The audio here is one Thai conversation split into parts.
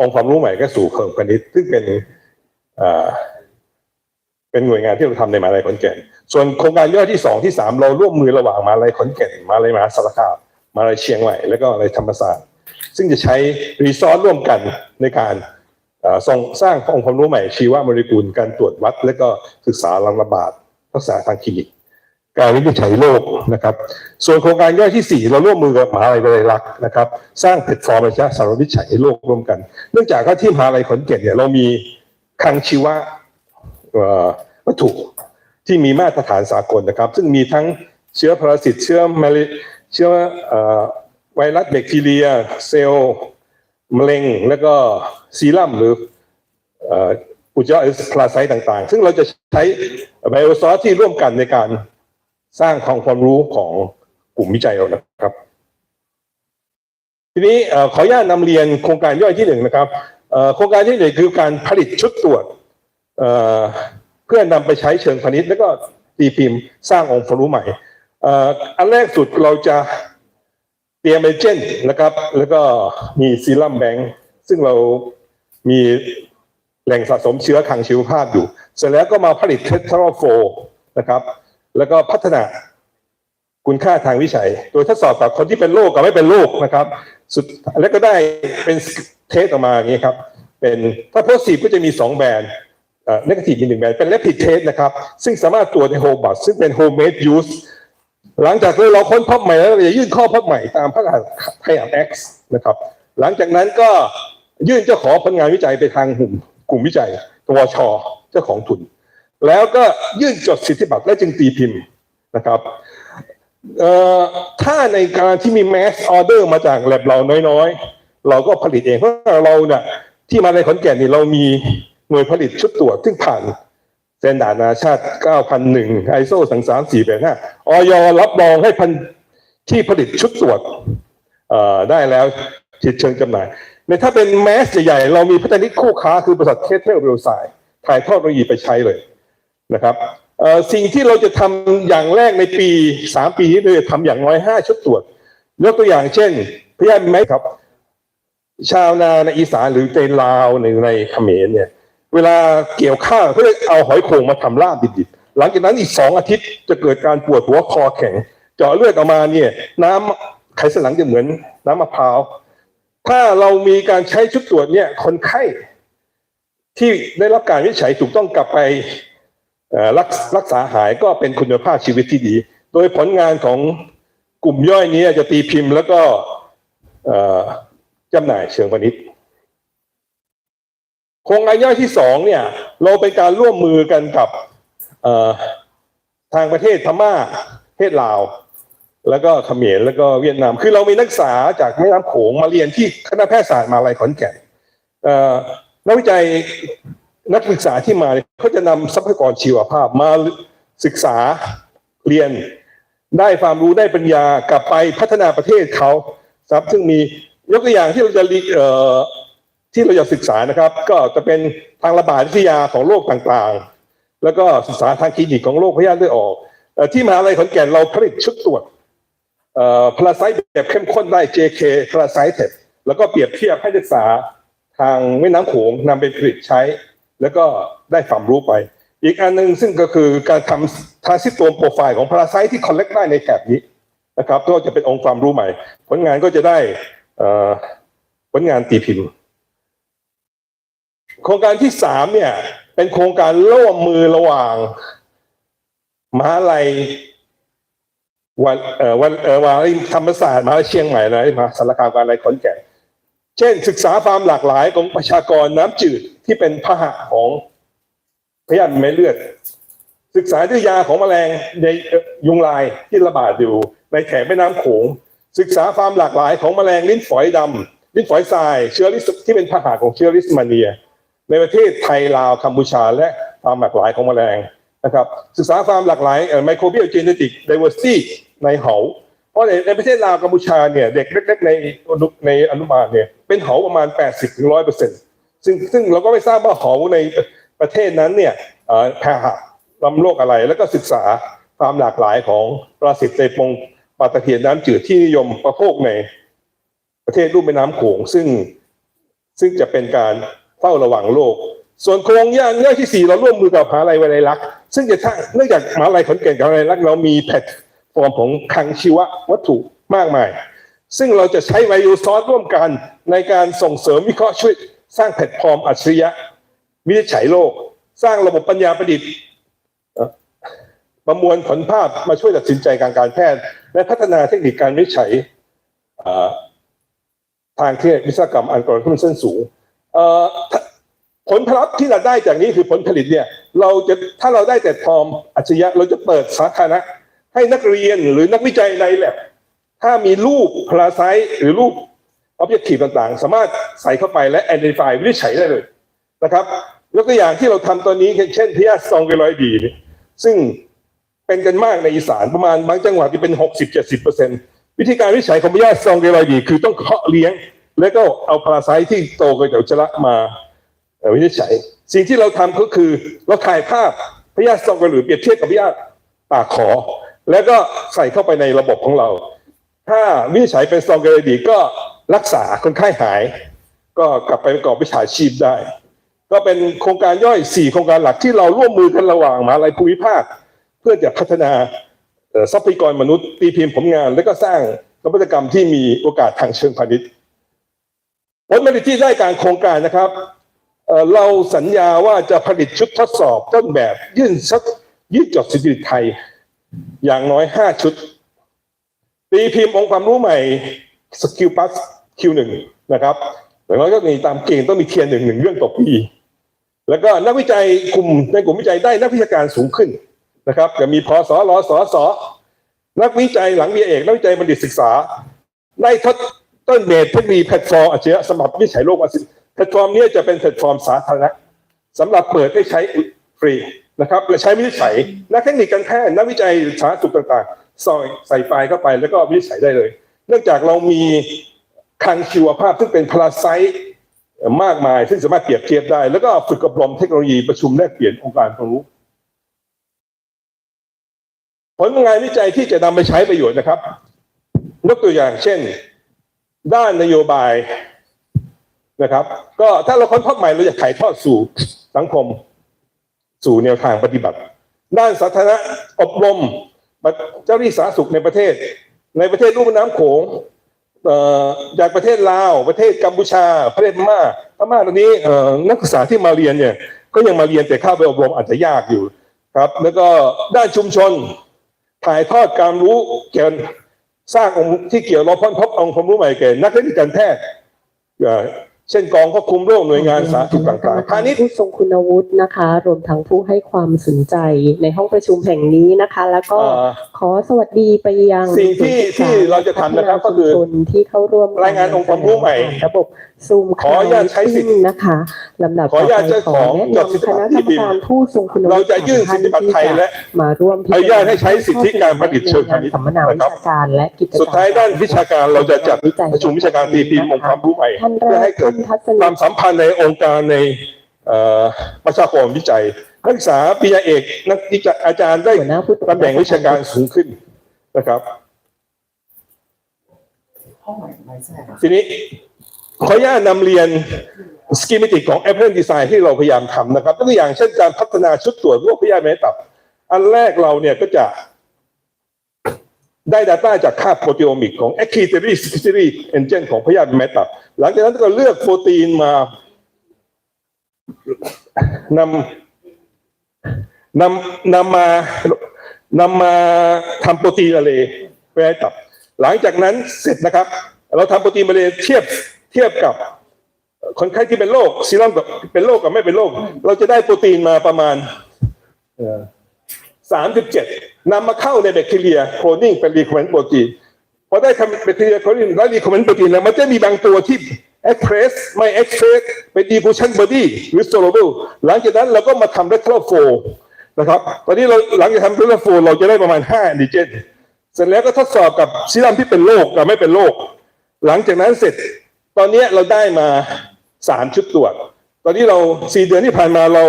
องค์ความรู้ใหม่ก็สู่เพิ่มคณิตซึ่งเป็นเป็นหน่วยงานที่เราทำในมหาลัยขอนแก่น ส่วนโครงการย่อยที่สองที่สามเราร่วมมือระหว่างมหาลัยขอนแก่นมหาลัยมหาสารคามมหาลัยเชียงใหม่แล้วก็มหาลัยธรรมศาสตร์ซึ่งจะใช้รีซอสร่วมกันในการส่งสร้างองค์ความรู้ใหม่ชีวโมเลกุลการตรวจวัด และก็ศึกษาระบาดรักษาทางคลินิก การวินิจฉัยโรคนะครับ ส่วนโครงการย่อยที่ 4 เราร่วมมือกับมหาลัยวิทยาลักษ์นะครับ สร้างแพลตฟอร์มระยะสารวินิจฉัยโรคร่วมกัน เนื่องจากว่าที่มหาลัยขอนแก่นเนี่ยเรามีคลังชีวะวัตถุที่มีมาตรฐานสากลนะครับ ซึ่งมีทั้งเชื้อพาราสิตเชื้อแมลเชื้อไวรัสแบคทีเรีย เซลล์มะเร็ง แล้วก็ซีรัมหรืออ่ออุจจาระพลาไซต์ต่างๆ ซึ่งเราจะใช้ไบโอซอสที่ร่วมกันในการ สร้างความความรู้ของกลุ่มวิจัยเรานะครับ ทีนี้ขออนุญาตนำเรียนโครงการย่อยที่หนึ่งนะครับโครงการที่หนึ่งคือการผลิตชุดตรวจเเพื่อนำไปใช้เชิงพาณิชย์ แล้วก็ตีพิมพ์สร้างองค์ความรู้ใหม่อันแรกสุดเราจะเตรียมเอเจนต์นะครับ แล้วก็มีซีรัมแบงค์ซึ่งเรามีแหล่งสะสมเชื้อขังชีวภาพอยู่ เสร็จแล้วก็มาผลิตเทสทรโฟนะครับ แล้วก็พัฒนาคุณค่าทางวิจัย โดยทดสอบกับคนที่เป็นโรคกับไม่เป็นโรคนะครับ สุดแล้วก็ได้เป็นเทสออกมาอย่างนี้ครับ เป็นถ้าโพสิทีฟก็จะมี 2 แบรนด์เอ่อ negative มีหนึ่งแบรนด์เป็น rapid test นะครับ ซึ่งสามารถตรวจในโฮมบัตซึ่งเป็น homemade use หลังจากเราค้นพบใหม่แล้วเราจะยื่นข้อพบใหม่ตามพระราชไทยอัมแอคนะครับ หลังจากนั้นก็ยื่นเจ้าของผลงานวิจัยไปทางกลุ่มวิจัยทวชเจ้าของทุน แล้วก็ยื่นจดสิทธิบัตรและจึงตีพิมพ์นะครับถ้าในการที่มี mass order มาจากแลบเราน้อยๆ เราก็ผลิตเองเพราะเราเนี่ยที่มาในขอนแก่นนี่เรามีหน่วยผลิตชุดตรวจซึ่งผ่านสแตนดาร์ดนานาชาติ 9001 ISO 33485ออยรับรองให้พันที่ผลิตชุดตรวจได้แล้วจิตเชิงจำหน่าย ในถ้าเป็นแมสใหญ่ๆ เรามีพัฒนิตคู่ค้าคือบริษัทเคเทลเรลไซถ่ายทอดเทคโนโลยีไปใช้เลย นะครับสิ่งที่เราจะทำอย่างแรกในปีสามปีนี้เราจะทำอย่างน้อยห้าชุดตรวจยกตัวอย่างเช่นพยานไหมครับ ชาวนาในอีสานหรือในลาวหรือในเขมรเนี่ย เวลาเกี่ยวข้าวเขาจะเอาหอยโข่งมาทำลาบดิบๆหลังจากนั้นอีกสองอาทิตย์จะเกิดการปวดหัวคอแข็ง เจาะเลือดออกมาเนี่ย น้ำไขสันหลังจะเหมือนน้ำมะพร้าวถ้าเรามีการใช้ชุดตรวจเนี่ยคนไข้ที่ได้รับการวิจัยถูกต้องกลับไป รักรักษาหายก็เป็นคุณภาพชีวิตที่ดี โดยผลงานของกลุ่มย่อยนี้จะตีพิมพ์แล้วก็จำหน่ายเชิงพาณิชย์โครงการย่อยที่สองเนี่ย เราเป็นการร่วมมือกันกับทางประเทศพม่าประเทศลาว แล้วก็เขมรแล้วก็เวียดนาม คือเรามีนักศึกษาจากแม่น้ำโขงมาเรียนที่คณะแพทยศาสตร์มหาลัยขอนแก่นนักวิจัย นักศึกษาที่มาเนี่ยเขาจะนำทรัพยากรชีวภาพมาศึกษาเรียน ได้ความรู้ได้ปัญญากลับไปพัฒนาประเทศเขาครับซึ่งมียกตัวอย่างที่เราจะเอ่อที่เราจะศึกษานะครับ ก็จะเป็นทางระบาดวิทยาของโรคต่างๆ แล้วก็ศึกษาทางคลินิกของโรคพยาธิเลือดออก ที่มหาลัยขอนแก่นเราผลิตชุดตรวจพลาไซต์แบบเข้มข้นได้ JK พลาไซต์เทแล้วก็เปรียบเทียบให้ศึกษาทางแม่น้ำโขงนำไปผลิตใช้ แล้วก็ได้ความรู้ไป อีกอันหนึ่งซึ่งก็คือการทำทรานซิสโตมโปรไฟล์ของพาราไซต์ที่คอลเลกได้ในแกลบนี้นะครับก็จะเป็นองค์ความรู้ใหม่ ผลงานก็จะได้ผลงานตีพิมพ์ โครงการที่สามเนี่ย เป็นโครงการร่วมมือระหว่างมหาลัยวันเอ่อวันเอ่อมหาลัยธรรมศาสตร์มหาลัยเชียงใหม่และมหาสารคามการอะไรขอนแก่น เช่นศึกษาความหลากหลายของประชากรน้ำจืดที่เป็นพาหะของพยาธิเม็ดเลือด ศึกษาด้วยยาของแมลงในยุงลายที่ระบาดอยู่ในแถบแม่น้ำโขงศึกษาความหลากหลายของแมลงลิ้นฝอยดำลิ้นฝอยทราย เชื้อริสที่เป็นพาหะของเชื้อริสมาเนีย ในประเทศไทยลาวกัมพูชา และความหลากหลายของแมลงนะครับศึกษาความหลากหลายไมโครเบียลเจเนติกไดเวอร์ซิตี้ในเหา เพราะในในประเทศลาวกัมพูชาเนี่ยเด็กเล็กๆในอนุในอนุบาลเนี่ยเป็นหาประมาณ 80ถึงร้อยเปอร์เซ็นต์ซึ่งซึ่งเราก็ไม่ทราบว่าหาในประเทศนั้นเนี่ยเอ่อแพร่ลำโรคอะไรแล้วก็ศึกษาความหลากหลายของปลาสิตในปงปลาตะเพียนน้ำจืดที่นิยมประโภคในประเทศรูปแม่น้ำโขงซึ่งซึ่งจะเป็นการเฝ้าระวังโรคส่วนโครงย่างเรื่องที่สี่เราร่วมมือกับมหาลัยวลัยลักษณ์ซึ่งจะทั้งเนื่องจากมหาลัยขอนแก่นกับวิทยาลัยลักษณ์เรามีแพลต ฟอร์มของคลังชีววัตถุมากมาย ซึ่งเราจะใช้ไวรูซอสร่วมกันในการส่งเสริมวิเคราะห์ช่วยสร้างแพลตฟอร์มอัจฉริยะวินิจฉัยโรคสร้างระบบปัญญาประดิษฐ์ประมวลผลภาพมาช่วยตัดสินใจการการแพทย์ และพัฒนาเทคนิคการวิจัยทางเทควิศวกรรมอัลกอริทึมขั้นสูงผลผลัพธ์ที่เราได้จากนี้คือผลผลิตเนี่ย เราจะถ้าเราได้แต่ฟอร์มอัจฉริยะเราจะเปิดสาธารณะ ให้นักเรียนหรือนักวิจัยในแลบถ้ามีรูปพลาไซต์หรือรูปออบเจกตีฟต่างๆ สามารถใส่เข้าไปและ identify วินิจฉัยได้เลยนะครับยกตัวอย่างที่เราทำตอนนี้เช่นพยาซองเกลอยดีนี่ซึ่งเป็นกันมากในอีสานประมาณบางจังหวัดที่เป็น 60-70%เปอร์เซ็นต์วิธีการวิจัยของพยาซองเกลอยดี คือต้องเพาะเลี้ยง แล้วก็เอาพาราไซต์ที่โตเกินจากอุจจาระมาเอ่วินิจฉัย สิ่งที่เราทำก็คือเราถ่ายภาพพยาซองเกลอยดีเปรียบเทียบกับพยาปากขอ แล้วก็ใส่เข้าไปในระบบของเรา ถ้าวินิจฉัยเป็นซองเกลอยดีก็รักษาคนไข้หาย ก็กลับไปประกอบวิชาชีพได้ ก็เป็นโครงการย่อย 4 โครงการหลักที่เราร่วมมือกันระหว่างมหาลัยภูมิภาค เพื่อจะพัฒนาทรัพยากรมนุษย์ตีพิมพ์ผลงาน และก็สร้างนวัตกรรมที่มีโอกาสทางเชิงพาณิชย์ผลผลิตที่ได้การโครงการนะครับเราสัญญาว่าจะผลิตชุดทดสอบต้นแบบยื่นสักยื่นจดสิทธิไทย อย่างน้อย5ชุด ตีพิมพ์องค์ความรู้ใหม่สกิลพัสคิวหนึ่งนะครับอย่างน้อยก็มีตามเกณฑ์ต้องมีเทียนหนึ่งหนึ่งเรื่องต่อปีแล้วก็นักวิจัยกลุ่มในกลุ่มวิจัยได้นักวิชาการสูงขึ้นนะครับจะมีพสรสสนักวิจัยหลังวีเอก นักวิจัยบัณฑิตศึกษา ได้ทดต้นเบสเทคโนโลยีแพลตฟอร์มอัจฉริยสำหรับวิจัยโรควัคซีนแพลตฟอร์มนี้จะเป็นแพลตฟอร์มสาธารณะสำหรับเปิดให้ใช้ฟรี นะครับและใช้วินิจฉัยนักเทคนิคการแพทย์นักวิจัยสาธารณสุขต่างๆใส่ใส่ไฟล์เข้าไปแล้วก็วินิจฉัยได้เลย เนื่องจากเรามีคังชีวภาพซึ่งเป็นพลาไซต์มากมาย ซึ่งสามารถเปรียบเทียบได้ แล้วก็ฝึกอบรมเทคโนโลยีประชุมแลกเปลี่ยนองค์การความรู้ ผลงานวิจัยที่จะนำไปใช้ประโยชน์นะครับยกตัวอย่างเช่น ด้านนโยบายนะครับ ก็ถ้าเราค้นพบใหม่เราจะถ่ายทอดสู่สังคม สู่แนวทางปฏิบัติ ด้านสาธารณอบรมเจ้าหน้าที่สาธารณสุขในประเทศ ในประเทศลุ่มน้ำโขงจากประเทศลาว ประเทศกัมพูชา ประเทศพม่าพม่าตอนนี้นักศึกษาที่มาเรียนเนี่ยก็ยังมาเรียนแต่เข้าไปอบรมอาจจะยากอยู่ครับ แล้วก็ด้านชุมชนถ่ายทอดการรู้เกี่ยวสร้างองค์ที่เกี่ยวเราพ้นพบองค์ความรู้ใหม่แก่นักเทคนิคการแพทย์ เอ่อเช่นกองควบคุมโรคหน่วยงานสาธารณสุขต่างๆพาณิชย์ผู้ทรงคุณวุฒินะคะ รวมทั้งผู้ให้ความสนใจในห้องประชุมแห่งนี้นะคะ แล้วก็เอ่อขอสวัสดีไปยังสิ่งที่ที่เราจะทำนะครับก็คือพัฒนาชุมชนที่เข้าร่วมรายงานองค์ความรู้ใหม่ระบบซูมขออนุญาตใช้สิทธิ์นะคะลำดับขออนุญาตเจ้าของต่อไปขอแนะจดสิทธิบัตรที่ดินนำคณะกรรมการผู้ทรงคุณวุฒิเราจะยื่นสิทธิบัตรไทยและมาร่วมพิอนุญาตให้ใช้สิทธิการผลิตเชิงพาณิชย์สัมมนาวินะครับชาการและกิจกรรมสุดท้ายด้านวิชาการเราจะจัดประชุมวิชาการตีพิมพ์องค์ความรู้ใหม่ท่านแรเพื่อกให้เกิดท่านทัศความสัมพันธ์ในองค์การในประชากรวิจัย นักศึกษาปริญญาเอกนักวิจอาจารย์ได้หัวหน้าผู้ตำแหน่งวิชาการสูงขึ้นนะครับทีนี้ขออนุญาตนำเรียนสกิมมิติของ Apple Design ที่เราพยายามทำนะครับตัวอย่างเช่นการพัฒนาชุดตรวจโรคพยาธิแม่ตับ อันแรกเราเนี่ยก็จะได้ Data จากค่าโปรตีโอมิกของ a c i t e r y s c i t e r y Engine ของพยาธิแม่ตับ หลังจากนั้นก็เลือกโปรตีนมานำนำนำมานำมาทำโปรตีนอะเลไว้ให้ตับ หลังจากนั้นเสร็จนะครับ เราทำโปรตีนมาเลยเทียบเทียบกับคนไข้ที่เป็นโรคซีรัมกับเป็นโรคกับไม่เป็นโรคเราจะได้โปรตีนมาประมาณสามสิบเจ็ดนำมาเข้าในแบคทีเรียโคลนิ่งเป็นรีคอมเมนต์โปรตีน พอได้ทำแบคทีเรียโคลนิ่งและรีคอมเมนต์โปรตีนแล้วมันจะมีบางตัวที่เอ็กเพรสไม่เอ็กเพรสเป็นดีฟูชันบอดี้หรือโซโลเบลหลังจากนั้นเราก็มาทำเรทโลโฟนะครับ ตอนนี้เราหลังจากทำเรทโลโฟเราจะได้ประมาณห้าดีเจน เสร็จแล้วก็ทดสอบกับซีรัมที่เป็นโรคกับไม่เป็นโรค หลังจากนั้นเสร็จ ตอนนี้เราได้มาสามชุดตรวจ ตอนนี้เราสี่เดือนที่ผ่านมาเรา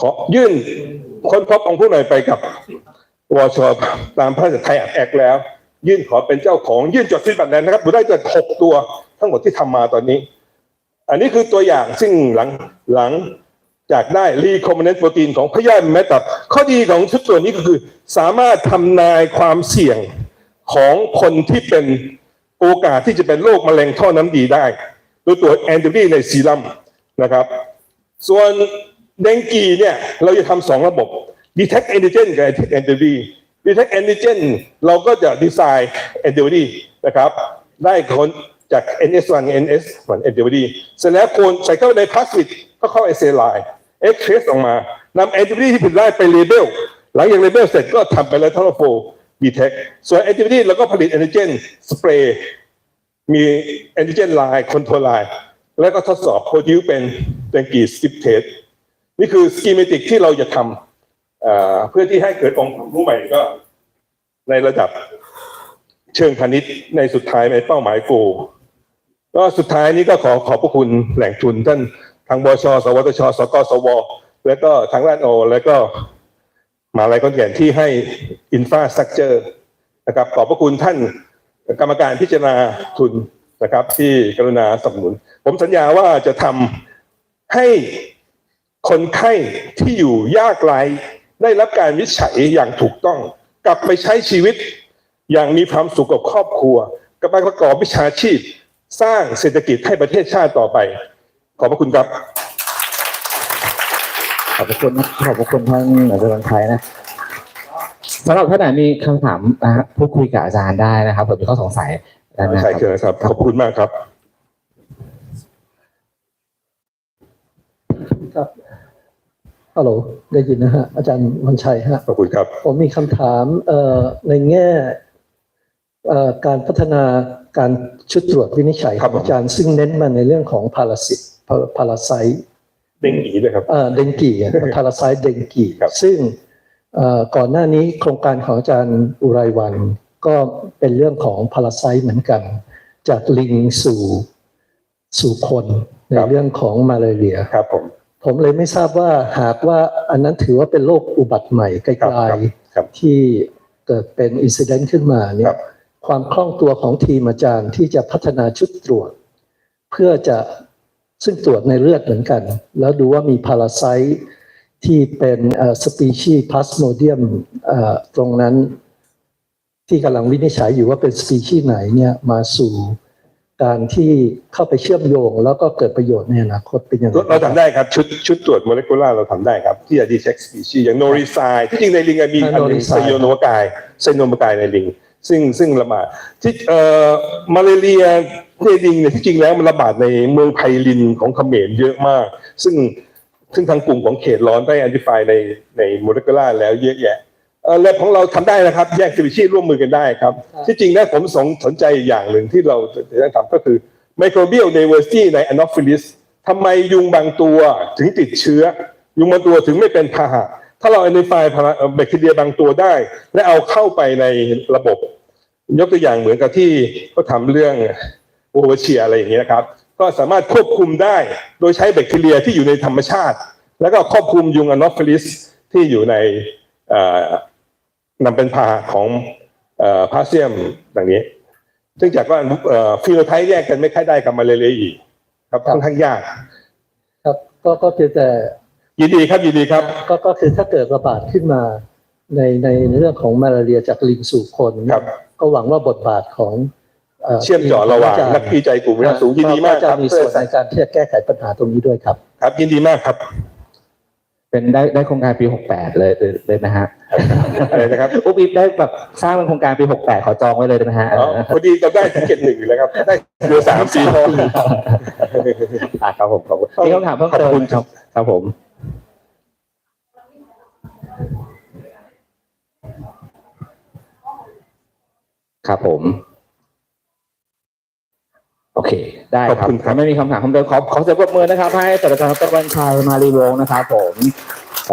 ขอยื่นค้นพบองค์ผู้หน่อยไปกับวชตามพระราชไทยแอคแล้ว ยื่นขอเป็นเจ้าของยื่นจดสิทธิบัตรแล้วนะครับผมได้จะหกตัวทั้งหมดที่ทำมาตอนนี้ อันนี้คือตัวอย่างซึ่งหลังหลังจากได้ recombinant protein ของพยาธิแมตับ ข้อดีของชุดตัวนี้ก็คือ สามารถทำนายความเสี่ยงของคนที่เป็นโอกาสที่จะเป็นโรคมะเร็งท่อน้ำดีได้โดยตัวแอนติบอดีในซีรัมนะครับ ส่วนเดงกีเนี่ยเราจะทำสองระบบ detect antigen กับ detect antibody detect antigen เราก็จะดีไซน์ antibody นะครับ ได้คนจาก NS1 NS1 antibody เสร็จแล้วคนใส่เข้าไปในพลาสติกก็เข้า assay line extrace ออกมานำ antibody ที่ผลิตได้ไป label หลังจาก label เสร็จก็ทำไปแล้วทั้ง detect ส่วน antibody เราก็ผลิต antigen spray มีแอนติเจนไลน์คอนโทรไลน์แล้วก็ทดสอบโปรดิวเป็นเดงกีสกิปเทสนี่คือสกีเมติกที่เราจะทำ เพื่อที่ให้เกิดองค์ความรู้ใหม่ก็ ในระดับเชิงพาณิชย์ในสุดท้ายในเป้าหมายโกก็สุดท้ายนี้ก็ขอขอบพระคุณแหล่งทุนท่านทางบช สวทช สกสว แล้วก็ทางด้านโอ แล้วก็มหาลัยขอนแก่นที่ให้อินฟราสตรักเจอร์นะครับ ขอบพระคุณท่านกรรมการพิจารณาทุนนะครับ ที่กรุณาสนับสนุน ผมสัญญาว่าจะทำให้คนไข้ที่อยู่ยากไร้ ได้รับการวิจัยอย่างถูกต้อง กลับไปใช้ชีวิต อย่างมีความสุขกับครอบครัวกลับไปประกอบวิชาชีพ สร้างเศรษฐกิจให้ประเทศชาติต่อไป ขอบพระคุณครับ ขอบพระคุณนะขอบพระคุณท่านอาจารย์ไทยนะสำหรับท่านไหนมีคำถามนะฮะพูดคุยกับอาจารย์ได้นะครับเผื่อมีข้อสงสัยได้นะคใช่รับเชิญครับ ขอบคุณมากครับครับ ฮัลโหลได้ยินนะฮะอาจารย์วันชัยฮะขอบคุณครับผมมีคำถามเอ่อในแง่เอ่อการพัฒนาการชุดตรวจวินิจฉัยคขรับองผมอาจารย์ซึ่งเน้นมาในเรื่องของพาราสิตพาราไซเด้งอีด้วยครับเอ่อเดงกีพาราไซเดงกีครับซึ่งเอ่อก่อนหน้านี้โครงการของอาจารย์อุไรวันก็เป็นเรื่องของพาราไซเหมือนกัน จากลิงสู่สู่คนในเรื่องของมาลาเรียครับผม ผมเลยไม่ทราบว่าหากว่าอันนั้นถือว่าเป็นโรคอุบัติใหม่ไกลครับครับๆที่เกิดเป็นอินซิเดนต์ขึ้นมาเนี่ครัยบความคล่องตัวของทีมอาจารย์ที่จะพัฒนาชุดตรวจ เพื่อจะซึ่งตรวจในเลือดเหมือนกัน แล้วดูว่ามีพาราไซต์ที่เป็นสปีชีพลาสโมเดียมตรงนั้นที่กำลังวินิจฉัยอยู่ว่าเป็นสปีชีส์ไหนเนี่ยมาสู่ การที่เข้าไปเชื่อมโยง แล้วก็เกิดประโยชน์ในอนาคตเป็นยังไงเราทำได้ครับ ชุดชุดตรวจโมเลกุลาร์เราทำได้ครับ ที่จะ detect species อย่างโนริไซที่จริงในลิงอะมีอันหนึ่งไซโยโนกายไซโนมกายในลิง ซึ่งซึ่งระบาดที่เอ่อมาเลเรียในลิงเนี่ยที่จริงแล้วมันระบาดในเมืองไพลินของเขมรเยอะมาก ซึ่งซึ่งทางกลุ่มของเขตร้อนได้ identify ในในโมเลกุลาร์แล้วเยอะแยะเอ่อ และของเราทำได้นะครับ แยกสปีชีส์ร่วมมือกันได้ครับ ที่จริงแล้วผมสนสนใจอย่างหนึ่งที่เราจะทำก็คือ microbial diversity ใน Anopheles ทำไมยุงบางตัวถึงติดเชื้อ ยุงบางตัวถึงไม่เป็นพาหะ ถ้าเรา identify พาราแบคทีเรียบางตัวได้ และเอาเข้าไปในระบบ ยกตัวอย่างเหมือนกับที่เขาทำเรื่องโอเวอร์เชียอะไรอย่างเงี้ยนะครับ ก็สามารถควบคุมได้โดยใช้แบคทีเรียที่อยู่ในธรรมชาติ แล้วก็ควบคุมยุงอนอฟฟิลิสที่อยู่ใน เอ่อนำเป็นพาหะของพาเซียมดังนี้ซึ่งจากว่าฟิโนไทป์แยกกันไม่ค่อยได้กับมาเลเรียอีกครับค่อนข้างยาก ครับก็ก็เพียงแต่ยินดีครับยินดีครับ ก็ก็คือถ้าเกิดระบาดขึ้นมาในในเรื่องของมาลาเรียจากลิงสู่คนเนี่ยครับก็หวังว่าบทบาทของเชื่อมต่อระหว่างนักวิจัยกลุ่มวิชาสูงยินดีมากคจะรับมีส่วนในการที่จะแก้ไขปัญหาตรงนี้ด้วยครับ ครับยินดีมากครับ เป็นได้ได้โครงการปีหกแปดเลยเลยเลยนะฮะอะไรนะครับอุ๊บอิบได้แบบสร้างเป็นโครงการปีหกแปดขอจองไว้เลยได้ไหมฮะอ๋อพอดีเราได้ถึงเจ็ดหนึ่งอยู่แล้วครับ ได้เดือนสามสี่อะครับผมขอบคุณมีคำถามเพิ่มเติขอบคุมณครับ ครับผมครับผม โอเค ได้คขรัอบคุณครับถ้าไม่มีคำถามเพิ่มเติมขอขอเสียงปรบมือนะครับ ให้ศาสตราจารย์ดรวันชัยมารีวงศ์นะครับผม